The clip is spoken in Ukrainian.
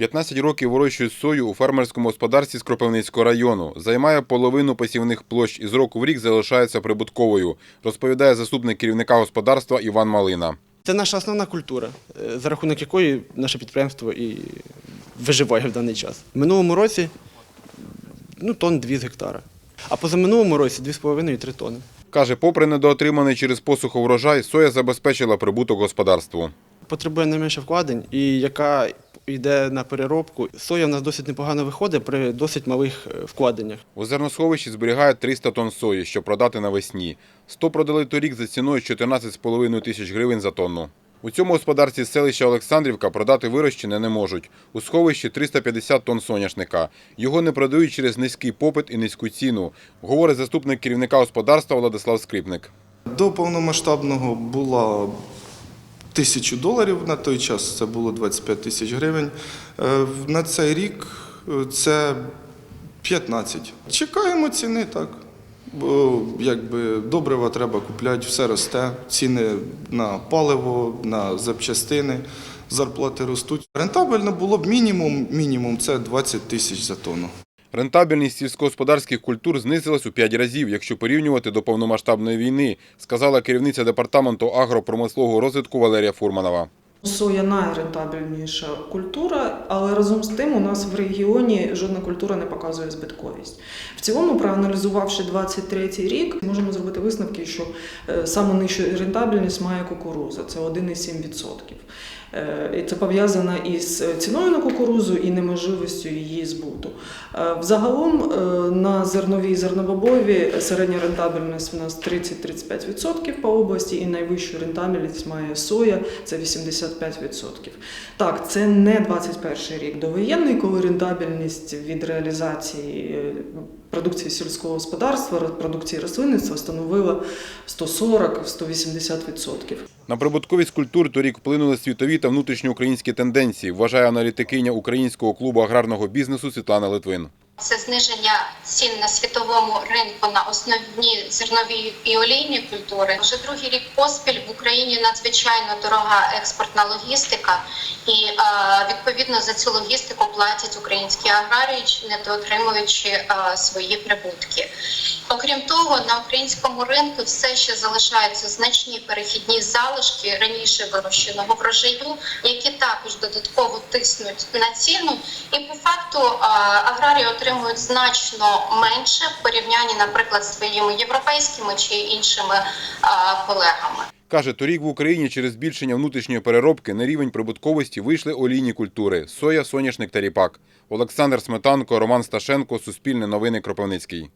15 років вирощують сою у фермерському господарстві з Кропивницького району. Займає половину посівних площ і з року в рік залишається прибутковою, розповідає заступник керівника господарства Іван Малина. Це наша основна культура, е, за рахунок якої наше підприємство і виживає в даний час. В минулому році ну, тонн 2 з гектара. А позаминулому році 2,5-3 тонни. Каже, попри недоотриманий через посуху врожай, соя забезпечила прибуток господарству. Потребує найменше вкладень і яка йде на переробку. Соя в нас досить непогано виходить при досить малих е, вкладеннях. У зерносховищі зберігають 300 тонн сої, щоб продати навесні. 100 продали торік за ціною 14,5 тисяч гривень за тонну. У цьому господарстві селища Олександрівка продати вирощене не можуть. У сховищі 350 тонн соняшника. Його не продають через низький попит і низьку ціну, говорить заступник керівника господарства Владислав Скрипник. До повномасштабного було тисячу доларів на той час, це було 25 тисяч гривень. Е, На цей рік е, це 15. Чекаємо ціни так. Бо якби добрива треба купляти, все росте. Ціни на паливо, на запчастини, зарплати ростуть. Рентабельно було б мінімум, мінімум це 20 тисяч за тонну. Рентабельність сільськогосподарських культур знизилась у 5 разів, якщо порівнювати до повномасштабної війни, сказала керівниця департаменту агропромислового розвитку Валерія Фурманова. Соя найрентабельніша культура, але разом з тим у нас в регіоні жодна культура не показує збитковість. В цілому, проаналізувавши 23 рік, можемо зробити висновки, що е, саму нижчу рентабельність має кукуруза це 1,7%. Е, І це пов'язано із ціною на кукурузу і неможливістю її збуту. Е, Взагалом е, на зерновій зернобобові середня рентабельність у нас 30-35% по області, і найвищу рентабельність має соя це 85%. Так, це не 21 рік довоєнний, коли рентабельність від реалізації е, продукції сільського господарства, продукції рослинництва становила 140-180%. На прибутковість культур торік вплинули світові та внутрішньоукраїнські тенденції, вважає аналітикиня Українського клубу аграрного бізнесу Світлана Литвин. Це зниження цін на світовому ринку на основні зернові і олійні культури. Вже другий рік поспіль в Україні надзвичайно дорога експортна логістика, і відповідно за цю логістику платять українські аграрії, не отримуючи е, свої прибутки. Окрім того, на українському ринку все ще залишаються значні перехідні залишки раніше вирощеного врожаю, які також додатково тиснуть на ціну. І по факту аграрії отримують значно менше в порівнянні, наприклад, з своїми європейськими чи іншими е, колегами. Каже, торік в Україні через збільшення внутрішньої переробки на рівень прибутковості вийшли олійні культури – соя, соняшник та ріпак. Олександр Сметанко, Роман Сташенко, Суспільне новини Кропивницький.